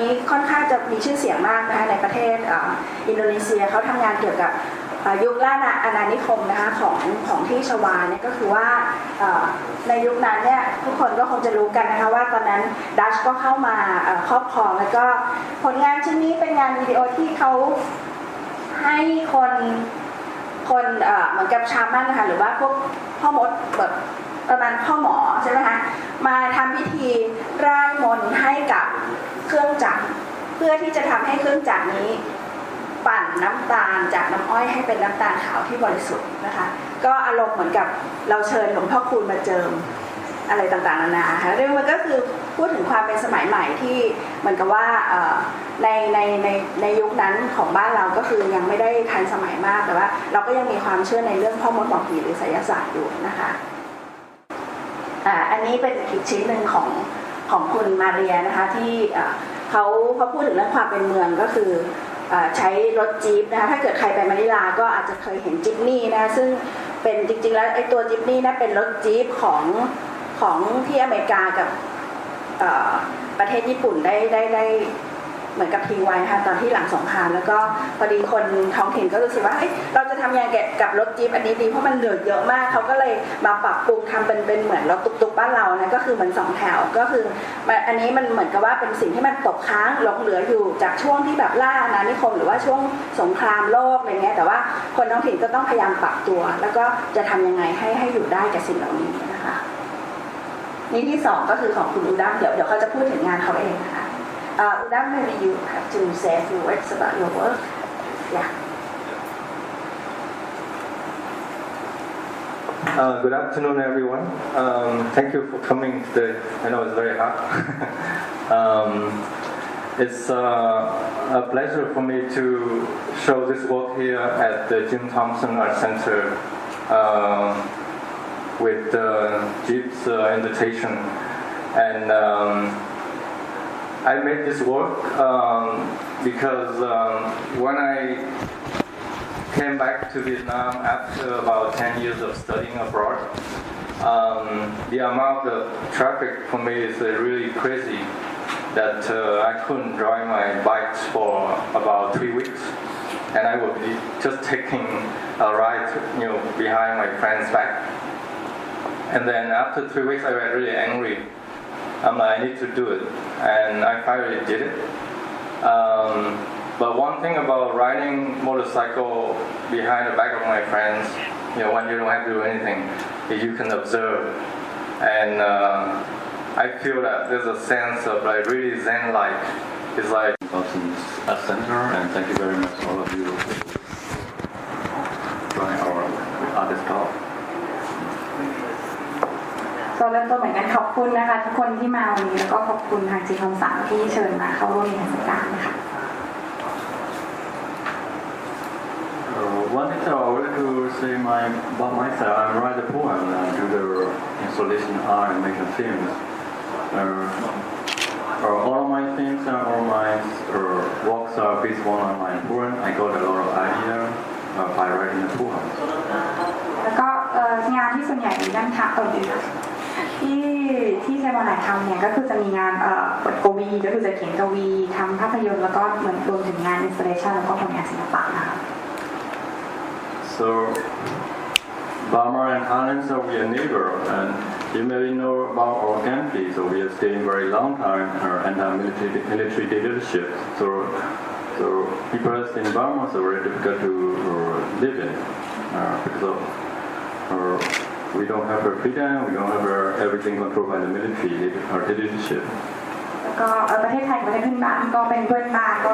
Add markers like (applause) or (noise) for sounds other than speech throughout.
นี้ค่อนข้างจะมีชื่อเสียงมากนะคะในประเทศอ,อินโดนีเซียเขาทำงานเกี่ยวกับยุคล่าอาณานิคมนะคะของของที่ชวาเนี่ยก็คือว่าในยุคนั้นเนี่ยทุกคนก็คงจะรู้กันนะคะว่าตอนนั้นดัชก็เข้ามาครอบครองแล้วก็ผลงานชิ้นนี้เป็นงานวิดีโอที่เขาให้คนคนเอ่อเหมือนกับชามันนะคะหรือว่าพวกพ่อมดแบบ ประมาณพ่อหมอใช่ไหมคะมาทำพิธีร่ายมนต์ให้กับเครื่องจักร เพื่อที่จะทำให้เครื่องจักรนี้ ปั่นน้ำตาลจากน้ำอ้อยให้เป็นน้ำตาลขาวที่บริสุทธิ์นะคะ ก็อารมณ์เหมือนกับเราเชิญหลวงพ่อคูณมาเจิมอะไรต่างๆนานาค่ะเรื่องมันก็คือพูดถึงความเป็นสมัยใหม่ที่เหมือนกับว่าในในในในยุคนั้นของบ้านเราก็คือยังไม่ได้ทันสมัยมากแต่ว่า เราก็ยังมีความเชื่อในเรื่องพ่อมดหมอผีหรือไสยศาสตร์อยู่นะคะ อ่าอันนี้เป็นอีกชิ้นหนึ่งของของคุณมาเรียนะคะที่เอ่เขาเขาพูดถึงเรื่องความเป็นเมืองก็คืออใช้รถจี๊ปนะคะถ้าเกิดใครไปมะนิลาก็อาจจะเคยเห็นจิ๊ปนี่นะคะซึ่งเป็นจริงๆแล้วไอ้ตัวจิ๊ปนี่นะเป็นรถจี๊ปของของที่อเมริกากับประเทศญี่ปุ่นได้ได้ได้ เหมือนกับทิ้งไว้ค่ะตอนที่หลังสงครามแล้วก็พอดีคนท้องถิ่นก็รู้สึกว่าเอ้ยเราจะทำยังไงกับรถจี๊ปอันนี้ดีเพราะมันเหลือเยอะมากเขาก็เลยมาปรับปรุงทำเป็นเป็นเหมือนรถตุกๆบ้านเรานะก็คือเหมือนสองแถวก็คืออันนี้มันเหมือนกับว่าเป็นสิ่งที่มันตกค้างหลงเหลืออยู่จากช่วงที่แบบล่าอาณานิคมหรือว่าช่วงสงครามโลกอะไรเงี้ยแต่ว่าคนท้องถิ่นก็ต้องพยายามปรับตัว แล้วก็จะทำยังไงให้ให้อยู่ได้กับสิ่งเหล่านี้นะคะนี่ที่สองก็คือของคุณอุดัมเดี๋ยวเดี๋ยวเขาจะพูดถึงงานเขาเองนะคะ Uh, that maybe you have to say a few words about your work. Yeah. Uh, good afternoon, everyone. Um, thank you for coming today. I know it's very hot. (laughs) um, it's uh, a pleasure for me to show this work here at the Jim Thompson Art Center um, with uh, Jeep's invitation. And um, I made this work um, because um, when I came back to Vietnam after about 10 years of studying abroad. Um, the amount of traffic for me is uh, really crazy that uh, I couldn't drive my bikes for about three weeks. And I would be just taking a ride, you know, behind my friend's back. And then after three weeks, I was really angry. I'm like, I need to do it. And I finally did it. Um, but one thing about riding motorcycle behind the back of my friends, you know, when you don't have to do anything, you can observe. And uh, I feel that there's a sense of like really zen-like. It's like Thompson's Art Center, and thank you very much, all of you, ก็เริ่มต้นเหมือนกันขอบคุณนะคะ ทุกคนที่มาวันนี้แล้วก็ขอบคุณทางจีทองสามที่เชิญมาเข้าร่วมในเทศกาลนะคะ Uh, one thing that I would like to say my, about myself, I write a poem and do the installation art and making films. Uh, uh, all of my films and all my uh, works are based on my poem. I got a lot of idea uh, by writing the poems. แล้วก็เอ่องานที่ส่วนใหญ่ด้านทางเออ ที่ที่เซมาไหนทำเนี่ยก็คือจะมีงานเอ่อบทกวีก็คือจะเขียนกวีทำภาพยนตร์แล้วก็เหมือนรวมถึงงานอินสตาเลชันแล้วก็ผลงานศิลปะนะคะ So, Burma and Thailand, so we are neighbor, and you may know about our country. So we are staying very long time uh, under military military dictatorship. So, so people in Burma so very difficult to uh, live in uh, because of uh, we don't have a freedom, we don't have uh, everything controlled by the military or dictatorship. ก็เออประเทศไทยกับประเทศเพื่อนบ้านก็เป็นเพื่อนบ้านก็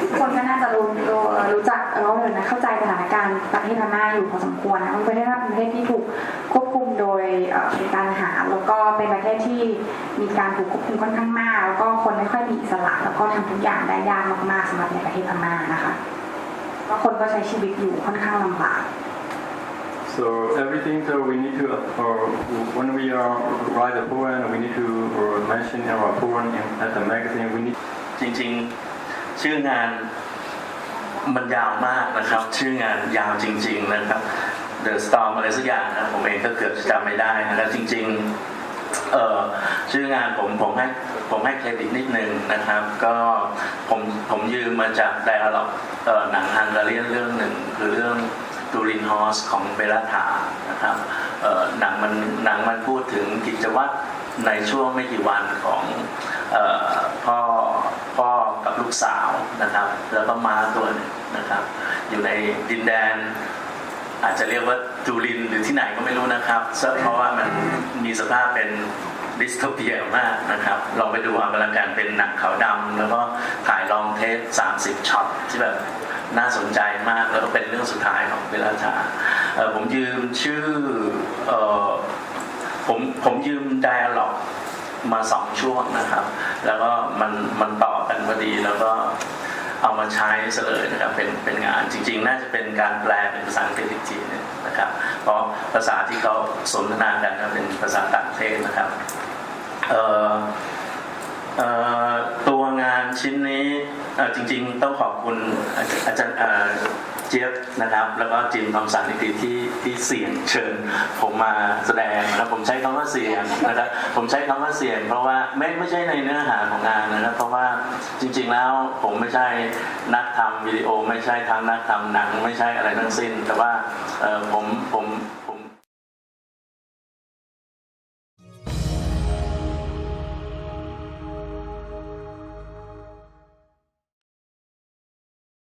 ทุกคนก็น่าจะรู้รู้เอ่อรู้จักเราเลยนะเข้าใจสถานการณ์ประเทศพม่าอยู่พอสมควรนะมันเป็นประเทศเป็นประเทศที่ถูกควบคุมโดยป็นการทหารแล้วก็เป็นประเทศที่มีการถูกควบคุมค่อนข้างมาก แล้วก็คนไม่ค่อยมีอิสระแล้วก็ทำทุกอย่างได้ยากมากๆสำหรับในประเทศพม่านะคะก็คนก็ใช้ชีวิตอยู่ค่อนข้างลำบาก So everything that we need to, or when we are write a poem, we need to or mention our poem in, at the magazine. We need จริงๆชื่องานมันยาวมากนะครับ ชื่องานยาวจริง ๆ นะครับ The Storm อะไรสักอย่างนะผมเองก็เกือบจำไม่ได้นะครับจริง ๆเอ่อชื่องานผมผมให้ผมให้เครดิตนิดนึงนะครับ ก็ผมผมยืมมาจากไดอะล็อกเอ่อหนังฮังการีเรื่องหนึ่งคือเรื่อง ตูรินฮอสของเบลธานะครับหนังมันหนังมันพูดถึงกิจวัตรในช่วงไม่กี่วันของออพ่อพ่อกับลูกสาวนะครับ แล้วก็มาตัวนึงนะครับ อยู่ในดินแดน อาจจะเรียกว่าจูรินหรือที่ไหนก็ไม่รู้นะครับเพราะว่ามันมีสภาพเป็นดิสโทเปียมากนะครับลองไปดูเอากันละกันเป็นหนังขาวดำแล้วก็ถ่ายลองเทส30ช็อตที่แบบ น่าสนใจมากแล้วก็เป็นเรื่องสุดท้ายของเบลาชาผมยืมชื่ออผมผมยืม dialog มาสองช่วงนะครับ แล้วก็มันมันต่อกันพอดีแล้วก็เอามาใช้ซะเลยนะครับเป็นเป็นงานจริง ๆ น่าจะเป็นการแปลเป็นภาษาอังกฤษอีกทีหนึงนะครับ เพราะภาษาที่เขาสนทนากันก็เป็นภาษาต่างประเทศนะครับเอ่อ ตัวงานชิ้นนี้จริงๆ ต้องขอบคุณอาจารย์เจี๊ยบนะครับ แล้วก็จิมทอมสันนิติที่ที่เสียงเชิญ ผมมาแสดงนะผมใช้คำว่าเสียงนะครับผมใช้คำว่าเสียง เพราะว่าไม่ไม่ใช่ในเนื้อหาของงานนะครับ เพราะว่าจริง ๆแล้วผมไม่ใช่นักทำวิดีโอ ไม่ใช่ทั้งนักทำหนัง ไม่ใช่อะไรทั้งสิ้น แต่ว่าผมผม